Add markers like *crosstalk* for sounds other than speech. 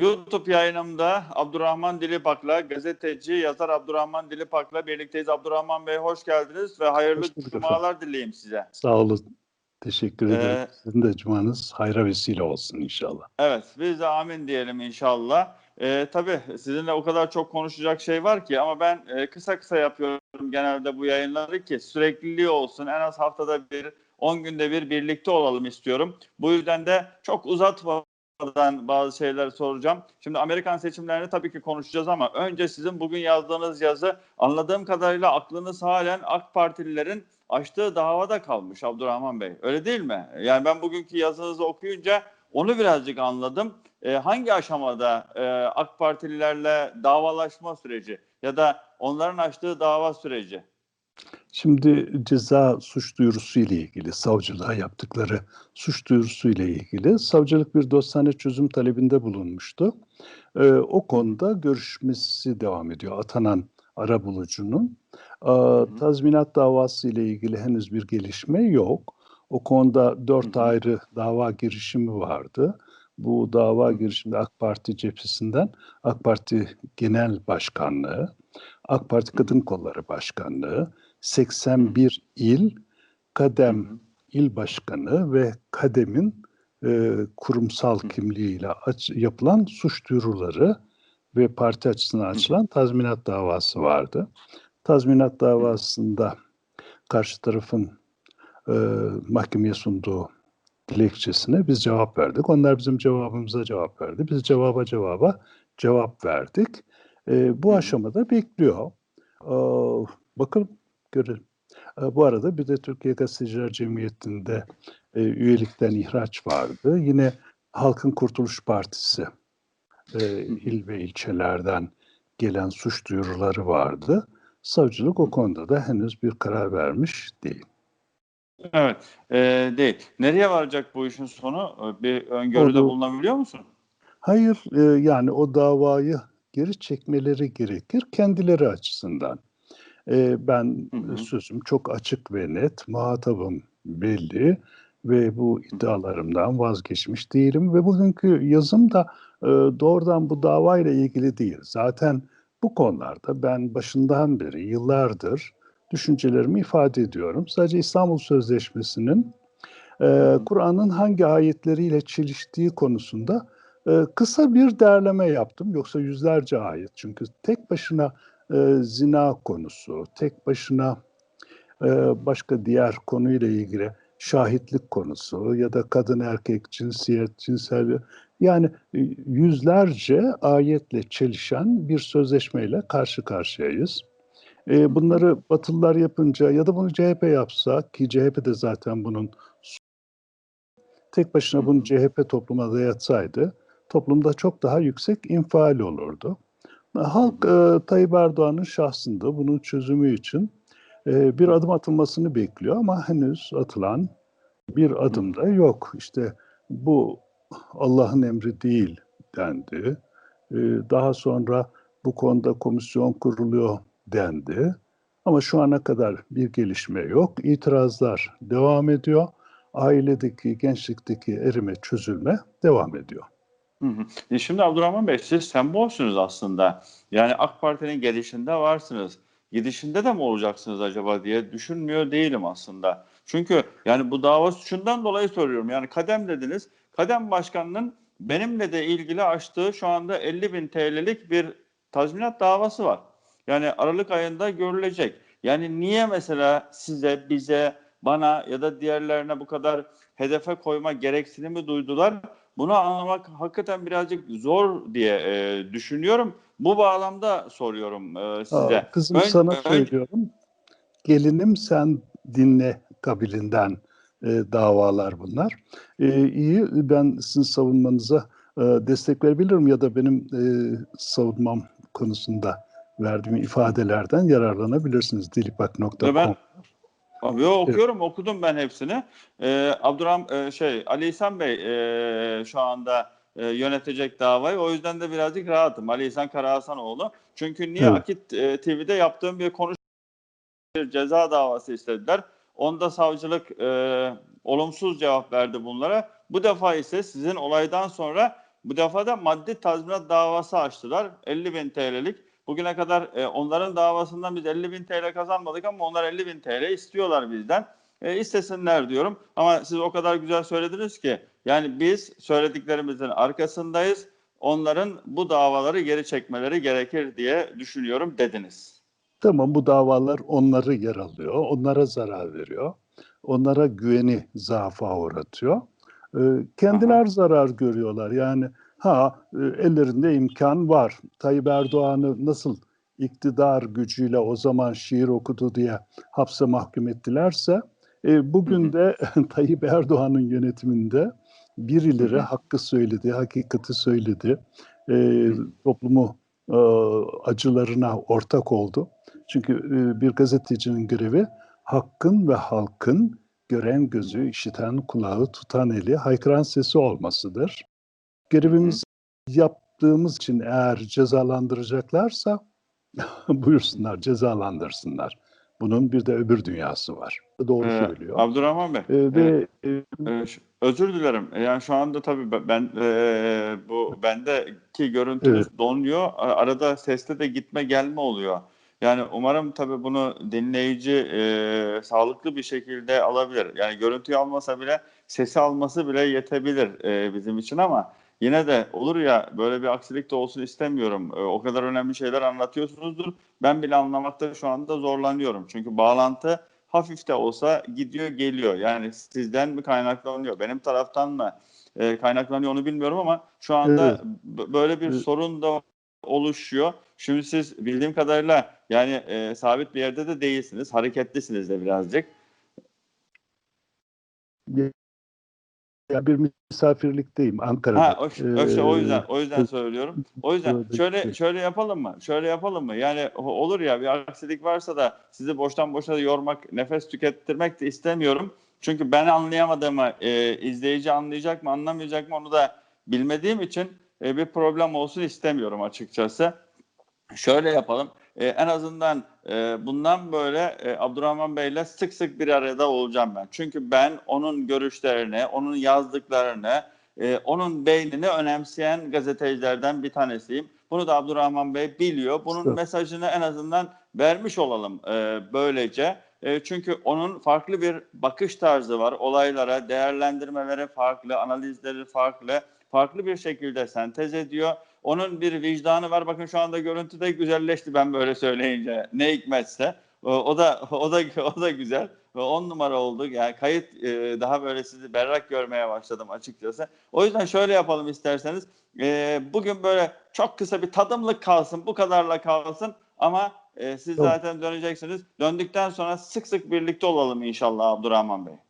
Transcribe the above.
YouTube yayınımda Abdurrahman Dilipak'la, gazeteci, yazar Abdurrahman Dilipak'la birlikteyiz. Abdurrahman Bey hoş geldiniz ve hayırlı cumalar dileyim size. Sağ olun. Teşekkür Ee, ederim. Sizin de cumanız hayra vesile olsun inşallah. Evet, biz de amin diyelim inşallah. Ee, tabii sizinle o kadar çok konuşacak şey var ki ama ben e, kısa kısa yapıyorum genelde bu yayınları ki sürekliliği olsun. En az haftada bir, 10 günde bir birlikte olalım istiyorum. Bu yüzden de çok uzatmadan bazı şeyler soracağım. Şimdi Amerikan seçimlerini tabii ki konuşacağız ama önce sizin bugün yazdığınız yazı anladığım kadarıyla aklınız halen AK Partililerin açtığı davada kalmış Abdurrahman Bey. Öyle değil mi? Yani ben bugünkü yazınızı okuyunca onu birazcık anladım. Ee, hangi aşamada e, AK Partililerle davalaşma süreci ya da onların açtığı dava süreci? Şimdi ceza suç duyurusu ile ilgili, savcılığa yaptıkları suç duyurusu ile ilgili savcılık bir dostane çözüm talebinde bulunmuştu. Ee, o konuda görüşmesi devam ediyor atanan arabulucunun. Ee, tazminat davası ile ilgili henüz bir gelişme yok. O konuda dört ayrı dava girişimi vardı. Bu dava girişiminde AK Parti cephesinden AK Parti Genel Başkanlığı, AK Parti Kadın Kolları Başkanlığı, 81 il, Kadem il başkanı ve Kadem'in e, kurumsal kimliğiyle aç- yapılan suç duyuruları ve parti açısından açılan tazminat davası vardı. Tazminat davasında karşı tarafın e, mahkemeye sunduğu dilekçesine biz cevap verdik. Onlar bizim cevabımıza cevap verdi. Biz cevaba cevaba cevap verdik. E, bu aşamada bekliyor. E, bakalım görelim. E, bu arada bir de Türkiye Gazeteciler Cemiyeti'nde e, üyelikten ihraç vardı. Yine Halkın Kurtuluş Partisi e, il ve ilçelerden gelen suç duyuruları vardı. Savcılık o konuda da henüz bir karar vermiş değil. Evet, e, değil. Nereye varacak bu işin sonu? E, Bir öngörüde Onu- bulunabiliyor musun? Hayır, e, yani o davayı geri çekmeleri gerekir kendileri açısından. E, ben Hı hı. sözüm çok açık ve net, muhatabım belli ve bu iddialarımdan vazgeçmiş değilim ve bugünkü yazım da e, doğrudan bu davayla ilgili değil. Zaten bu konularda ben başından beri yıllardır düşüncelerimi ifade ediyorum. Sadece İstanbul Sözleşmesi'nin e, Kur'an'ın hangi ayetleriyle çeliştiği konusunda e, kısa bir derleme yaptım. Yoksa yüzlerce ayet. Çünkü tek başına e, zina konusu, tek başına e, başka diğer konuyla ilgili şahitlik konusu ya da kadın erkek cinsiyet, cinsel yani e, yüzlerce ayetle çelişen bir sözleşmeyle karşı karşıyayız. E, bunları Batılılar yapınca ya da bunu CHP yapsa ki CHP de zaten bunun tek başına bunu CHP topluma dayatsaydı toplumda çok daha yüksek infial olurdu. Halk e, Tayyip Erdoğan'ın şahsında bunun çözümü için e, bir adım atılmasını bekliyor ama henüz atılan bir adım da yok. İşte bu Allah'ın emri değil dendi. E, daha sonra bu konuda komisyon kuruluyor dendi. Ama şu ana kadar bir gelişme yok. İtirazlar devam ediyor. Ailedeki, gençlikteki erime, çözülme devam ediyor. Hı hı. E Şimdi Abdurrahman Bey siz sembolsünüz aslında. Yani AK Parti'nin gelişinde varsınız. Gidişinde de mi olacaksınız acaba diye düşünmüyor değilim aslında. Çünkü yani bu dava şundan dolayı soruyorum. Yani Kadem dediniz. Kadem Başkanı'nın benimle de ilgili açtığı şu anda 50 bin TL'lik bir tazminat davası var. Yani Aralık ayında görülecek. Yani niye mesela size, bize, bana ya da diğerlerine bu kadar hedefe koyma gereksinimi duydular? Bunu anlamak hakikaten birazcık zor diye e, düşünüyorum. Bu bağlamda soruyorum e, size. Aa, kızım Ön- sana ön- söylüyorum. Gelinim sen dinle kabilinden e, davalar bunlar. E, iyi ben sizin savunmanıza e, destek verebilirim ya da benim e, savunmam konusunda verdiğim ifadelerden yararlanabilirsiniz. Dilipak.com. Ben Abi, yo, okuyorum, okudum ben hepsini. Ee, Abdurrahman e, şey Ali İhsan Bey e, şu anda e, yönetecek davayı. O yüzden de birazcık rahatım. Ali İhsan Karahasanoğlu. Çünkü niye Evet. Akit e, TV'de yaptığım bir konuş bir ceza davası istediler. Onda savcılık e, olumsuz cevap verdi bunlara. Bu defa ise sizin olaydan sonra bu defa da maddi tazminat davası açtılar. 50 bin TL'lik. Bugüne kadar e, onların davasından biz 50 bin TL kazanmadık ama onlar 50 bin TL istiyorlar bizden. E, istesinler diyorum. Ama siz o kadar güzel söylediniz ki yani biz söylediklerimizin arkasındayız. Onların bu davaları geri çekmeleri gerekir diye düşünüyorum dediniz. Tamam bu davalar onları yaralıyor, onlara zarar veriyor. Onlara güveni zaafa uğratıyor. Ee, kendiler zarar görüyorlar. Yani ha e, ellerinde imkan var. Tayyip Erdoğan'ı nasıl iktidar gücüyle o zaman şiir okudu diye hapse mahkum ettilerse e, bugün de *laughs* Tayyip Erdoğan'ın yönetiminde birileri hakkı söyledi, hakikati söyledi. E, toplumu e, acılarına ortak oldu. Çünkü e, bir gazetecinin görevi hakkın ve halkın gören gözü, işiten kulağı, tutan eli, haykıran sesi olmasıdır. Görevimizi yaptığımız için eğer cezalandıracaklarsa *laughs* buyursunlar, cezalandırsınlar. Bunun bir de öbür dünyası var. Doğru Ee, söylüyor. Abdurrahman Bey. E, ve e, Ee, ş- Özür dilerim. Yani şu anda tabii be- ben e, bu bendeki görüntünüz donuyor. A- Arada seste de gitme gelme oluyor. Yani umarım tabii bunu dinleyici e, sağlıklı bir şekilde alabilir. Yani görüntüyü almasa bile sesi alması bile yetebilir e, bizim için ama yine de olur ya böyle bir aksilik de olsun istemiyorum. E, o kadar önemli şeyler anlatıyorsunuzdur. Ben bile anlamakta şu anda zorlanıyorum. Çünkü bağlantı hafif de olsa gidiyor geliyor. Yani sizden mi kaynaklanıyor, benim taraftan mı e, kaynaklanıyor onu bilmiyorum ama şu anda Evet. b- böyle bir Evet. sorun da oluşuyor. Şimdi siz bildiğim kadarıyla yani e, sabit bir yerde de değilsiniz, hareketlisiniz de birazcık. Ya bir misafirlikteyim Ankara'da. Ha, o, o işte o Ee, yüzden o yüzden söylüyorum. O yüzden şöyle şöyle yapalım mı? Şöyle yapalım mı? Yani olur ya bir aksilik varsa da sizi boştan boşa yormak, nefes tükettirmek de istemiyorum. Çünkü ben anlayamadığımı e, izleyici anlayacak mı, anlamayacak mı onu da bilmediğim için e, bir problem olsun istemiyorum açıkçası. Şöyle yapalım. E, en azından e, bundan böyle e, Abdurrahman Bey'le sık sık bir arada olacağım ben. Çünkü ben onun görüşlerini, onun yazdıklarını, e, onun beynini önemseyen gazetecilerden bir tanesiyim. Bunu da Abdurrahman Bey biliyor. Bunun Estağfurullah. mesajını en azından vermiş olalım e, böylece. E, çünkü onun farklı bir bakış tarzı var. Olaylara, değerlendirmeleri farklı, analizleri farklı. Farklı bir şekilde sentez ediyor. Onun bir vicdanı var. Bakın şu anda görüntüde güzelleşti ben böyle söyleyince. Ne hikmetse. O, da o da *laughs* o da güzel ve on numara oldu. Yani kayıt e, daha böyle sizi berrak görmeye başladım açıkçası. O yüzden şöyle yapalım isterseniz. E, bugün böyle çok kısa bir tadımlık kalsın. Bu kadarla kalsın ama e, siz Tamam. zaten döneceksiniz. Döndükten sonra sık sık birlikte olalım inşallah Abdurrahman Bey.